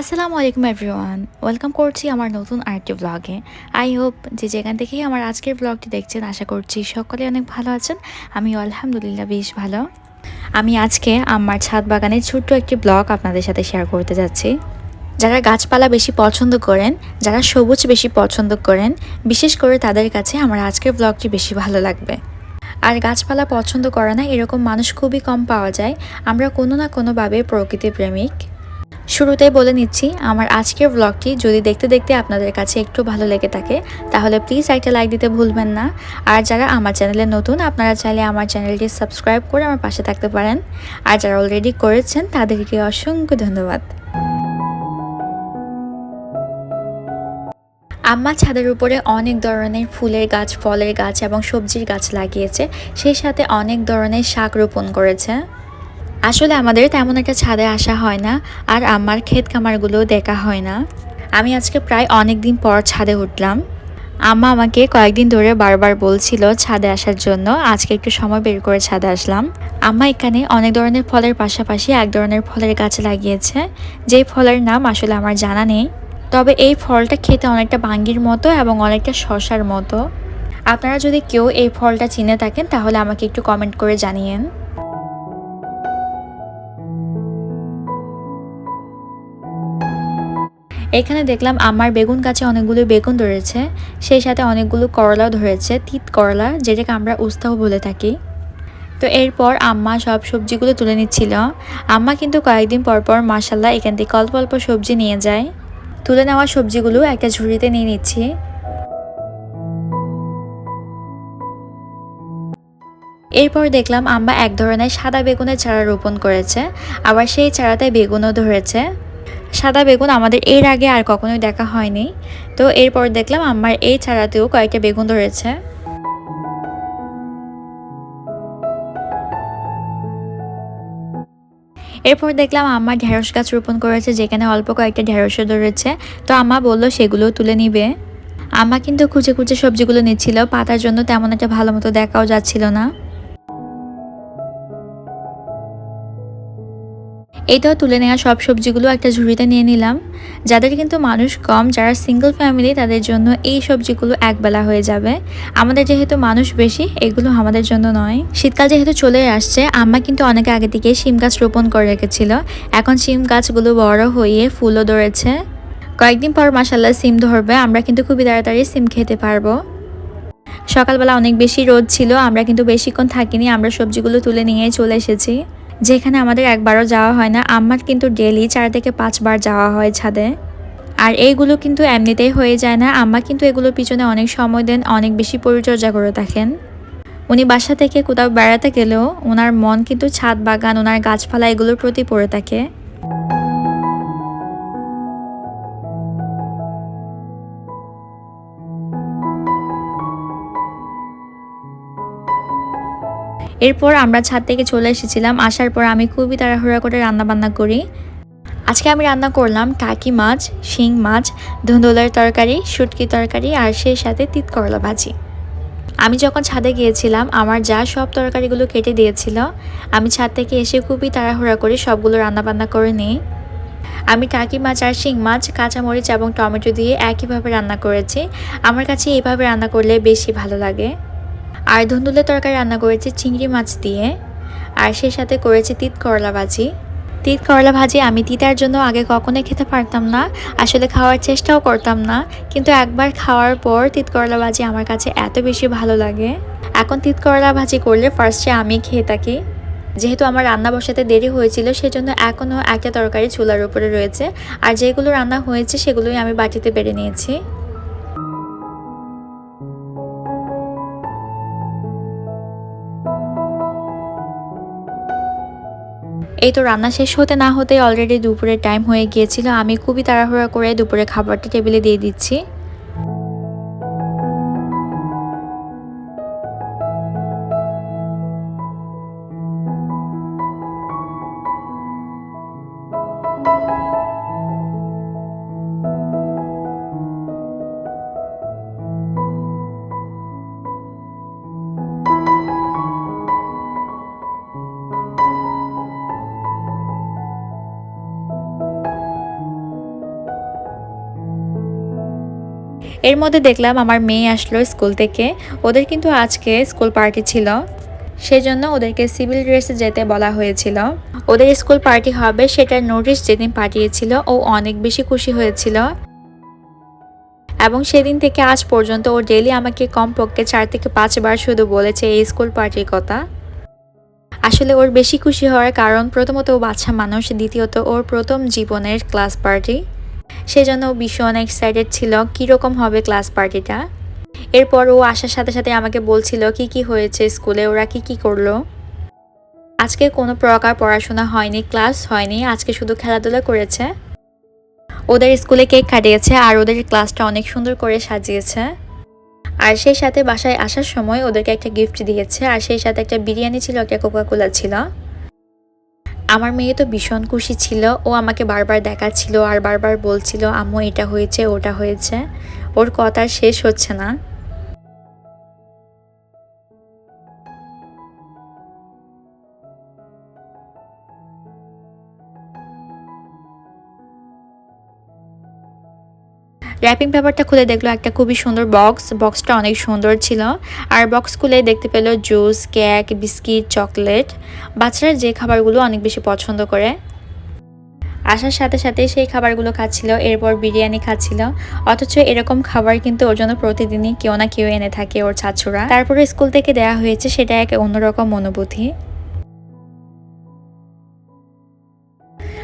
আসসালামু আলাইকুম everyone welcome করছি আমার নতুন আরেকটি ব্লগে আই হোপ যে যেখান থেকেই আমার আজকের ব্লগটি দেখছেন, আশা করছি সকলে অনেক ভালো আছেন। আমি আলহামদুলিল্লাহ বেশ ভালো। আমি আজকে আমার ছাদ বাগানের ছোট্ট একটি ব্লগ আপনাদের সাথে শেয়ার করতে যাচ্ছি। যারা গাছপালা বেশি পছন্দ করেন, যারা সবুজ বেশি পছন্দ করেন, বিশেষ করে তাদের কাছে আমার আজকের ব্লগটি বেশি ভালো লাগবে। আর গাছপালা পছন্দ করে না, এরকম মানুষ খুবই কম পাওয়া যায়। আমরা কোনো না কোনোভাবে প্রকৃতি প্রেমিক শুরুতেই বলে নিচ্ছি, আমার আজকের ব্লগটি যদি দেখতে দেখতে আপনাদের কাছে একটু ভালো লেগে থাকে, তাহলে প্লিজ একটা লাইক দিতে ভুলবেন না। আর যারা আমার চ্যানেলে নতুন, আপনারা চাইলে আমার চ্যানেলটি সাবস্ক্রাইব করে আমার পাশে থাকতে পারেন। আর যারা অলরেডি করেছেন, তাদেরকে অসংখ্য ধন্যবাদ। আম্মা ছাদের উপরে অনেক ধরনের ফুলের গাছ, ফলের গাছ এবং সবজির গাছ লাগিয়েছে। সেই সাথে অনেক ধরনের শাক রোপণ করেছে। আসলে আমাদের তেমন একটা ছাদে আসা হয় না, আর আমার ক্ষেত খামারগুলো দেখা হয় না। আমি আজকে প্রায় অনেক দিন পর ছাদে উঠলাম। আম্মা আমাকে কয়েকদিন ধরে বারবার বলছিল ছাদে আসার জন্য, আজকে একটু সময় বের করে ছাদে আসলাম। আম্মা এখানে অনেক ধরনের ফলের পাশাপাশি এক ধরনের ফলের গাছ লাগিয়েছে, যেই ফলের নাম আসলে আমার জানা নেই। তবে এই ফলটা খেতে অনেকটা বাঙ্গির মতো এবং অনেকটা শশার মতো। আপনারা যদি কেউ এই ফলটা চিনে থাকেন, তাহলে আমাকে একটু কমেন্ট করে জানিয়েন। এখানে দেখলাম আমার বেগুন গাছে অনেকগুলো বেগুন ধরেছে, সেই সাথে অনেকগুলো করলাও ধরেছে, তিত করলা, যেটাকে আমরা উস্তাও বলে থাকি। তো এরপর আম্মা সব সবজিগুলো তুলে নিচ্ছিল। আম্মা কিন্তু কয়েকদিন পর পর মাসাল্লাহ এখান থেকে অল্প অল্প সবজি নিয়ে যায়। তুলে নেওয়া সবজিগুলো একটা ঝুড়িতে নিয়ে নিচ্ছি। এরপর দেখলাম আম্মা এক ধরনের সাদা বেগুনের চারা রোপণ করেছে, আবার সেই চারাতে বেগুনও ধরেছে। সাদা বেগুন আমাদের এর আগে আর কখনোই দেখা হয়নি। তো এরপর দেখলাম আমার এই ছাড়াতেও কয়েকটা বেগুন ধরেছে। এরপর দেখলাম আমার ঢেঁড়স গাছ রোপণ করেছে, যেখানে অল্প কয়েকটা ঢেঁড়সও ধরেছে। তো আম্মা বলল সেগুলো তুলে নিবে। আম্মা কিন্তু খুঁজে খুঁজে সবজিগুলো নিচ্ছিল, পাতার জন্য তেমন একটা ভালো মতো দেখাও যাচ্ছিল না। এইটাও তুলে নেওয়া সব সবজিগুলো একটা ঝুড়িতে নিয়ে নিলাম। যাদের কিন্তু মানুষ কম, যারা সিঙ্গেল ফ্যামিলি তাদের জন্য এই সবজিগুলো একবেলা হয়ে যাবে। আমাদের যেহেতু মানুষ বেশি, এগুলো আমাদের জন্য নয়। শীতকাল যেহেতু চলে আসছে, আম্মা কিন্তু অনেক আগে থেকে শিম গাছ রোপণ করে রেখেছিল। এখন শিম গাছগুলো বড় হয়ে ফুলও ধরেছে। কয়েকদিন পর মাসাল্লাহ সিম ধরবে, আমরা কিন্তু খুবই তাড়াতাড়ি সিম খেতে পারব। সকালবেলা অনেক বেশি রোদ ছিল, আমরা কিন্তু বেশিক্ষণ থাকিনি, আমরা সবজিগুলো তুলে নিয়ে চলে এসেছি। যেখানে আমাদের একবারও যাওয়া হয় না, আমার কিন্তু ডেলি চার থেকে পাঁচবার যাওয়া হয় ছাদে। আর এইগুলো কিন্তু এমনিতেই হয়ে যায় না, আম্মা কিন্তু এগুলোর পিছনে অনেক সময় দেন, অনেক বেশি পরিচর্যা করে থাকেন। উনি বাসা থেকে কোথাও বেড়াতে গেলেও ওনার মন কিন্তু ছাদ বাগান ওনার গাছপালা এগুলোর প্রতি পড়ে থাকে। এরপর আমরা ছাদ থেকে চলে এসেছিলাম। আসার পর আমি খুবই তাড়াহুড়া করে রান্না বান্না করি। আজকে আমি রান্না করলাম টাকি মাছ, শিং মাছ, ধুন্দুলের তরকারি, শুটকি তরকারি আর সেই সাথে তিত করলা ভাজি। আমি যখন ছাদে গিয়েছিলাম, আমার যা সব তরকারিগুলো কেটে দিয়েছিল, আমি ছাদ থেকে এসে খুবই তাড়াহুড়া করে সবগুলো রান্নাবান্না করে নিই। আমি টাকি মাছ আর শিং মাছ, কাঁচামরিচ এবং টমেটো দিয়ে একইভাবে রান্না করেছি। আমার কাছে এইভাবে রান্না করলে বেশি ভালো লাগে। আর ধুন্দুলের তরকারি রান্না করেছি চিংড়ি মাছ দিয়ে, আর সেই সাথে করেছি তিত করলা ভাজি। তিত করলা ভাজি আমি তিতার জন্য আগে কখনোই খেতে পারতাম না, আসলে খাওয়ার চেষ্টাও করতাম না, কিন্তু একবার খাওয়ার পর তিত করলা ভাজি আমার কাছে এত বেশি ভালো লাগে। এখন তিত করলা ভাজি করলে ফার্স্টে আমি খেয়ে থাকি। যেহেতু আমার রান্না বসাতে দেরি হয়েছিল, সেজন্য এখনও একটা তরকারি চুলার উপরে রয়েছে, আর যেগুলো রান্না হয়েছে সেগুলোই আমি বাটিতে বেড়ে নিয়েছি। এই তো রান্না শেষ হতে না হতে অলরেডি দুপুরের টাইম হয়ে গিয়েছিল। আমি খুবই তাড়াহুড়া করে দুপুরে খাবারটা টেবিলে দিয়ে দিচ্ছি। এর মধ্যে দেখলাম আমার মেয়ে আসলো স্কুল থেকে। ওদের কিন্তু আজকে স্কুল পার্টি ছিল। সেজন্য ওদেরকে সিভিল ড্রেসে যেতে বলা হয়েছিল। ওদের স্কুল পার্টি হবে সেটার নোটিশ যেদিন পাঠিয়েছিল, ও অনেক বেশি খুশি হয়েছিল। এবং সেদিন থেকে আজ পর্যন্ত ও ডেলি আমাকে কমপক্ষে চার থেকে পাঁচবার শুধু বলেছে এই স্কুল পার্টির কথা। আসলে ওর বেশি খুশি হওয়ার কারণ প্রথমত ও বাচ্চা মানুষ, দ্বিতীয়ত ওর প্রথম জীবনের ক্লাস পার্টি। সেজন্য ভীষণ এক্সাইটেড ছিল, কীরকম হবে ক্লাস পার্টিটা এরপর ও আসার সাথে সাথে আমাকে বলছিল, কি কি হয়েছে স্কুলে ওরা কি কি করল? আজকে কোনো প্রকার পড়াশোনা হয়নি ক্লাস হয়নি, আজকে শুধু খেলাধুলা করেছে। ওদের স্কুলে কেক কাটিয়েছে আর ওদের ক্লাসটা অনেক সুন্দর করে সাজিয়েছে। আর সেই সাথে বাসায় আসার সময় ওদেরকে একটা গিফট দিয়েছে, আর সেই সাথে একটা বিরিয়ানি ছিল, একটা কোকাকোলা ছিল। আমার মেয়ে তো ভীষণ খুশি ছিল। ও আমাকে বারবার দেখাচ্ছিল আর বারবার বলছিল, আম্মু, এটা হয়েছে, ওটা হয়েছে। ওর কথা শেষ হচ্ছে না। র্যাপিং পেপারটা খুলে দেখল একটা খুবই সুন্দর বক্স বক্সটা অনেক সুন্দর ছিল। আর বক্স খুলে দেখতে পেল জুস কেক বিস্কিট চকলেট বাচ্চারা যে খাবারগুলো অনেক বেশি পছন্দ করে। আসার সাথে সাথে সেই খাবারগুলো খাচ্ছিল, এরপর বিরিয়ানি খাচ্ছিল। অথচ এরকম খাবার কিন্তু ওর জন্য প্রতিদিনই কেউ না কেউ এনে থাকে ওর ছাত্ররা। তারপরে স্কুল থেকে দেয়া হয়েছে সেটা এক অন্যরকম অনুভূতি।